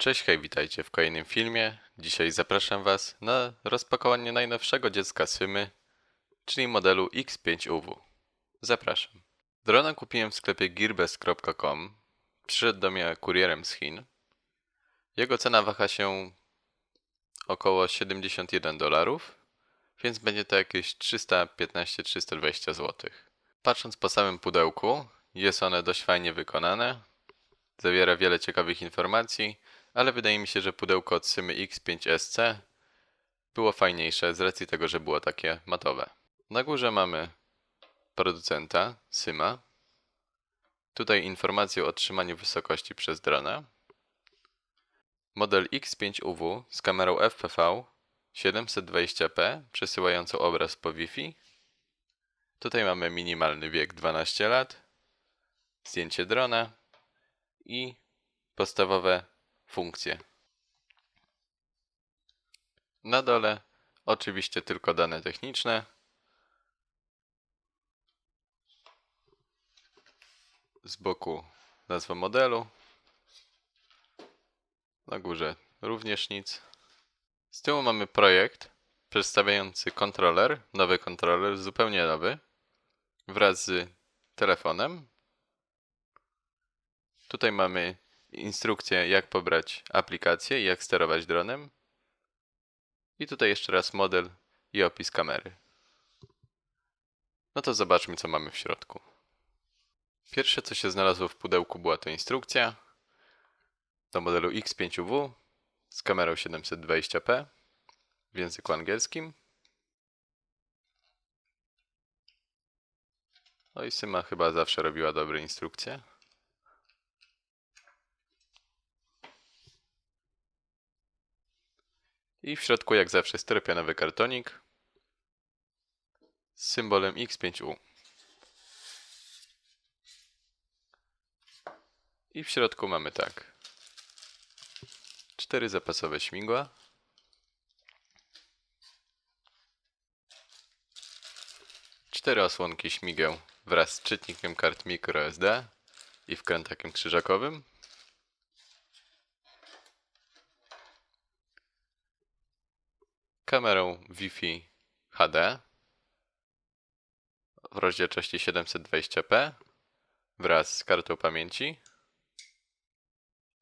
Cześć, hej, witajcie w kolejnym filmie. Dzisiaj zapraszam Was na rozpakowanie najnowszego dziecka Symy, czyli modelu X5UW. Zapraszam. Drona kupiłem w sklepie gearbest.com. Przyszedł do mnie kurierem z Chin. Jego cena waha się około 71 dolarów, więc będzie to jakieś 315-320 zł. Patrząc po samym pudełku, jest one dość fajnie wykonane. Zawiera wiele ciekawych informacji, ale wydaje mi się, że pudełko od Symy X5SC było fajniejsze z racji tego, że było takie matowe. Na górze mamy producenta Syma. Tutaj informacje o otrzymaniu wysokości przez drona. Model X5UW z kamerą FPV 720p przesyłającą obraz po Wi-Fi. Tutaj mamy minimalny wiek 12 lat, zdjęcie drona i podstawowe funkcje. Na dole oczywiście tylko dane techniczne. Z boku nazwa modelu. Na górze również nic. Z tyłu mamy projekt przedstawiający kontroler, nowy kontroler, zupełnie nowy, wraz z telefonem. Tutaj mamy instrukcję, jak pobrać aplikację i jak sterować dronem. I tutaj jeszcze raz model i opis kamery. No to zobaczmy, co mamy w środku. Pierwsze, co się znalazło w pudełku, była to instrukcja do modelu X5W z kamerą 720p w języku angielskim. No i Syma chyba zawsze robiła dobre instrukcje. I w środku, jak zawsze, styropianowy kartonik z symbolem X5U. I w środku mamy tak. Cztery zapasowe śmigła. Cztery osłonki śmigieł wraz z czytnikiem kart microSD i wkrętakiem krzyżakowym. Kamerą Wi-Fi HD w rozdzielczości 720p wraz z kartą pamięci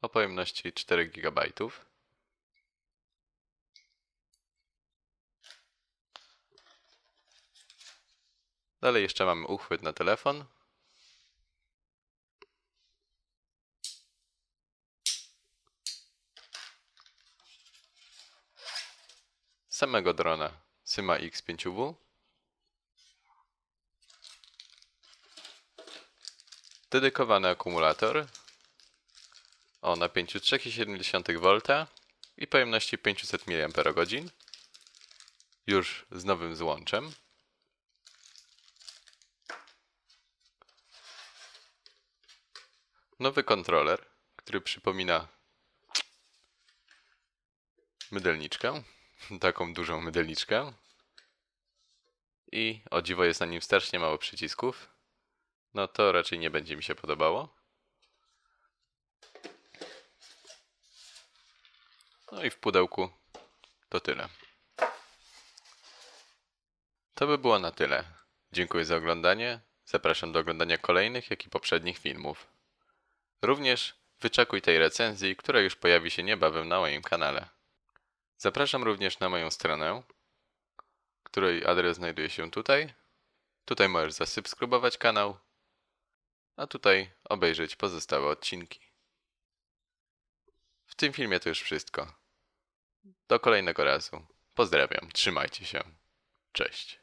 o pojemności 4 GB. Dalej jeszcze mamy uchwyt na telefon. Samego drona Syma X5W. Dedykowany akumulator o napięciu 3,7 V i pojemności 500 mAh. Już z nowym złączem. Nowy kontroler, który przypomina mydelniczkę taką dużą mydelniczkę. I o dziwo jest na nim strasznie mało przycisków. No to raczej nie będzie mi się podobało. No i w pudełku to tyle. To by było na tyle. Dziękuję za oglądanie. Zapraszam do oglądania kolejnych, jak i poprzednich filmów. Również wyczekuj tej recenzji, która już pojawi się niebawem na moim kanale. Zapraszam również na moją stronę, której adres znajduje się tutaj. Tutaj możesz zasubskrybować kanał, a tutaj obejrzeć pozostałe odcinki. W tym filmie to już wszystko. Do kolejnego razu. Pozdrawiam, trzymajcie się. Cześć.